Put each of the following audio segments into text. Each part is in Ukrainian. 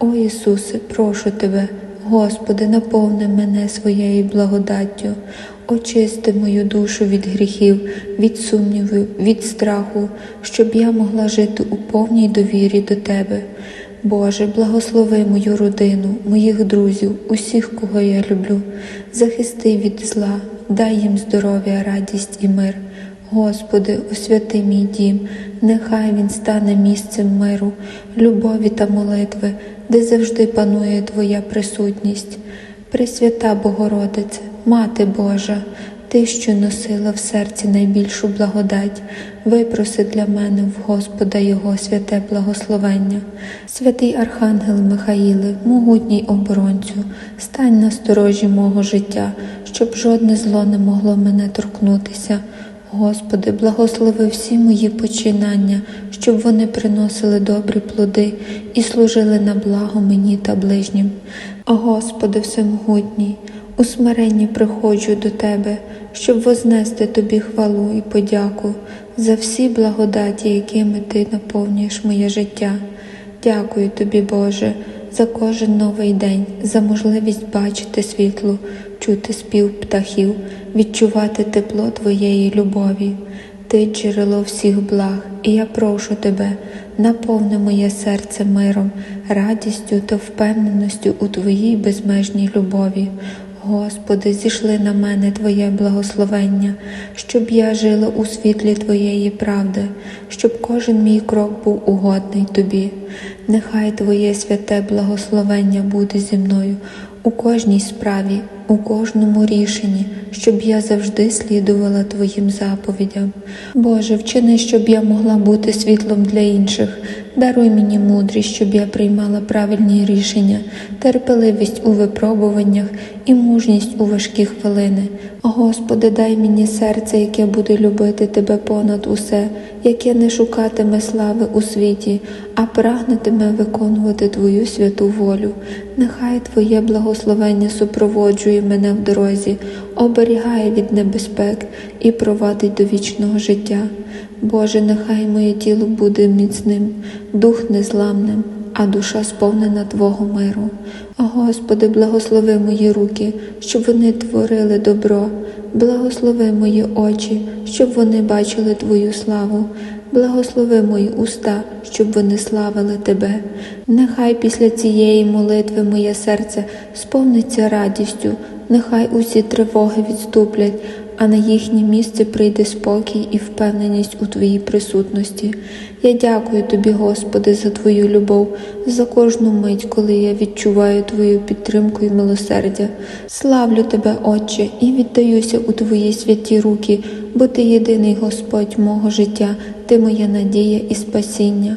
О Ісусе, прошу Тебе, Господи, наповни мене своєю благодаттю, очисти мою душу від гріхів, від сумнівів, від страху, щоб я могла жити у повній довірі до Тебе. Боже, благослови мою родину, моїх друзів, усіх, кого я люблю, захисти від зла, дай їм здоров'я, радість і мир. Господи, освяти мій дім, нехай він стане місцем миру, любові та молитви, де завжди панує Твоя присутність. Пресвята Богородице, Мати Божа, Ти, що носила в серці найбільшу благодать, випроси для мене в Господа Його святе благословення. Святий Архангел Михаїле, могутній оборонцю, стань на сторожі мого життя, щоб жодне зло не могло мене торкнутися. Господи, благослови всі мої починання, щоб вони приносили добрі плоди і служили на благо мені та ближнім. О Господи, Всемогутній, у смиренні приходжу до Тебе, щоб вознести Тобі хвалу і подяку за всі благодаті, якими Ти наповнюєш моє життя. Дякую Тобі, Боже, за кожен новий день, за можливість бачити світло, чути спів птахів, відчувати тепло Твоєї любові. Ти джерело всіх благ, і я прошу Тебе, наповни моє серце миром, радістю та впевненістю у Твоїй безмежній любові. Господи, зійшли на мене Твоє благословення, щоб я жила у світлі Твоєї правди, щоб кожен мій крок був угодний Тобі. Нехай Твоє святе благословення буде зі мною у кожній справі, у кожному рішенні, щоб я завжди слідувала Твоїм заповідям. Боже, вчини, щоб я могла бути світлом для інших. Даруй мені мудрість, щоб я приймала правильні рішення, терпеливість у випробуваннях і мужність у важкі хвилини. Господи, дай мені серце, яке буде любити Тебе понад усе, яке не шукатиме слави у світі, а прагнетиме виконувати Твою святу волю. Нехай Твоє благословення супроводжує мене в дорозі, оберігає від небезпек і провадить до вічного життя. Боже, нехай моє тіло буде міцним, дух незламним, а душа сповнена Твого миру. Господи, благослови мої руки, щоб вони творили добро, благослови мої очі, щоб вони бачили Твою славу, благослови мої уста, щоб вони славили Тебе. Нехай після цієї молитви моє серце сповниться радістю, нехай усі тривоги відступлять, а на їхнє місце прийде спокій і впевненість у Твоїй присутності. Я дякую Тобі, Господи, за Твою любов, за кожну мить, коли я відчуваю Твою підтримку і милосердя. Славлю Тебе, Отче, і віддаюся у Твої святі руки, бо Ти єдиний Господь мого життя, Ти моя надія і спасіння.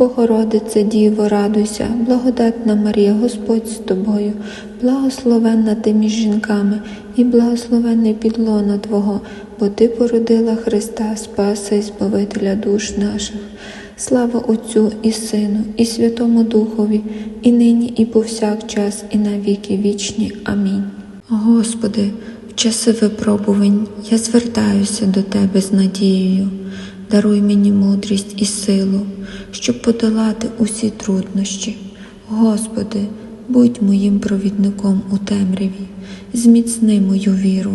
Богородице Діво, радуйся, благодатна Марія, Господь з тобою, благословенна ти між жінками, і благословенний підлона Твого, бо Ти породила Христа, Спаса і Збавителя душ наших. Слава Отцю і Сину, і Святому Духові, і нині, і повсякчас, і на віки вічні. Амінь. Господи, в часи випробувань я звертаюся до Тебе з надією. Даруй мені мудрість і силу, щоб подолати усі труднощі. Господи, будь моїм провідником у темряві, зміцни мою віру,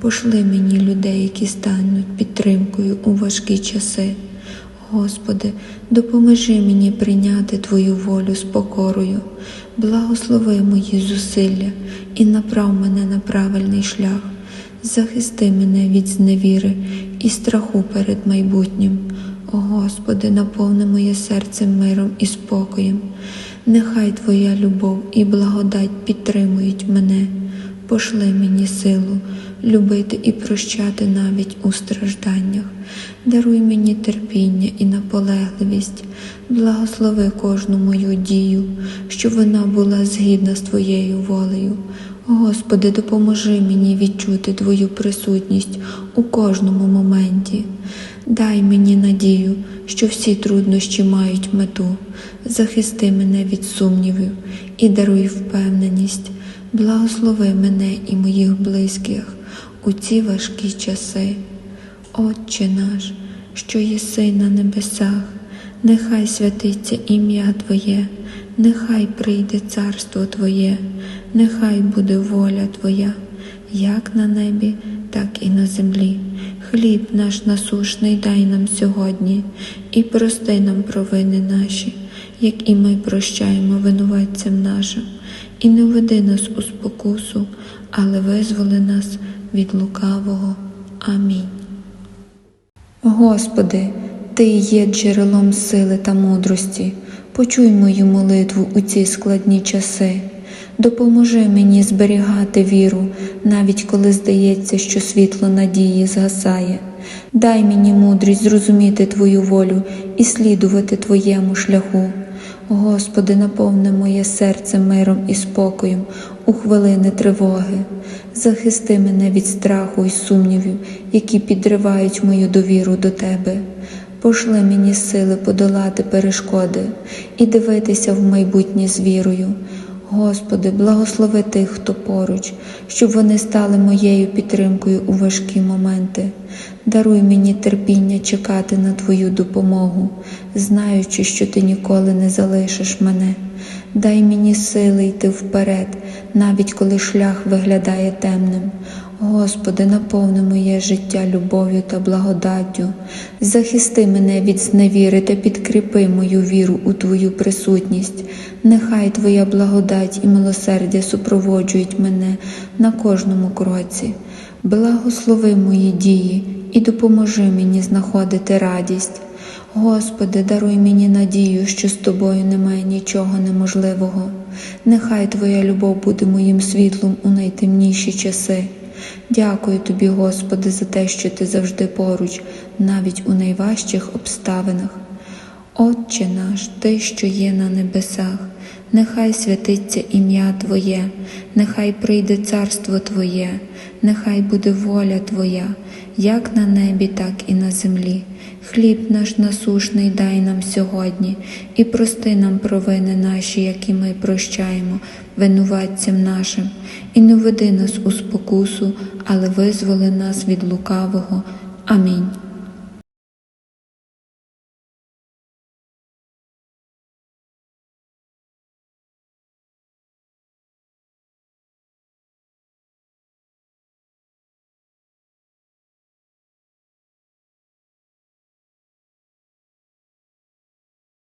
пошли мені людей, які стануть підтримкою у важкі часи. Господи, допоможи мені прийняти Твою волю з покорою, благослови мої зусилля і направ мене на правильний шлях, захисти мене від зневіри і страху перед майбутнім. О Господи, наповни моє серце миром і спокоєм. Нехай Твоя любов і благодать підтримують мене. Пошли мені силу любити і прощати навіть у стражданнях. Даруй мені терпіння і наполегливість, благослови кожну мою дію, щоб вона була згідна з Твоєю волею. Господи, допоможи мені відчути Твою присутність у кожному моменті. Дай мені надію, що всі труднощі мають мету. Захисти мене від сумнівів і даруй впевненість. Благослови мене і моїх близьких у ці важкі часи. Отче наш, що єси на небесах, нехай святиться ім'я Твоє, нехай прийде царство Твоє, нехай буде воля Твоя, як на небі, так і на землі. Хліб наш насушний дай нам сьогодні, і прости нам провини наші, як і ми прощаємо винуватцям нашим, і не веди нас у спокусу, але визволи нас від лукавого. Амінь. Господи, Ти є джерелом сили та мудрості. Почуй мою молитву у ці складні часи. Допоможи мені зберігати віру, навіть коли здається, що світло надії згасає. Дай мені мудрість зрозуміти Твою волю і слідувати Твоєму шляху. Господи, наповни моє серце миром і спокоєм у хвилини тривоги. Захисти мене від страху і сумнівів, які підривають мою довіру до Тебе. Пошли мені сили подолати перешкоди і дивитися в майбутнє з вірою. Господи, благослови тих, хто поруч, щоб вони стали моєю підтримкою у важкі моменти. Даруй мені терпіння чекати на Твою допомогу, знаючи, що Ти ніколи не залишиш мене. Дай мені сили йти вперед, навіть коли шлях виглядає темним. Господи, наповни моє життя любов'ю та благодаттю. Захисти мене від зневіри та підкріпи мою віру у Твою присутність. Нехай Твоя благодать і милосердя супроводжують мене на кожному кроці. Благослови мої дії і допоможи мені знаходити радість. Господи, даруй мені надію, що з тобою немає нічого неможливого. Нехай Твоя любов буде моїм світлом у найтемніші часи. Дякую тобі, Господи, за те, що ти завжди поруч, навіть у найважчих обставинах. Отче наш, Ти, що є на небесах, нехай святиться ім'я Твоє, нехай прийде царство Твоє, нехай буде воля Твоя, як на небі, так і на землі. Хліб наш насушний дай нам сьогодні, і прости нам провини наші, які ми прощаємо винуватцям нашим, і не веди нас у спокусу, але визволи нас від лукавого. Амінь.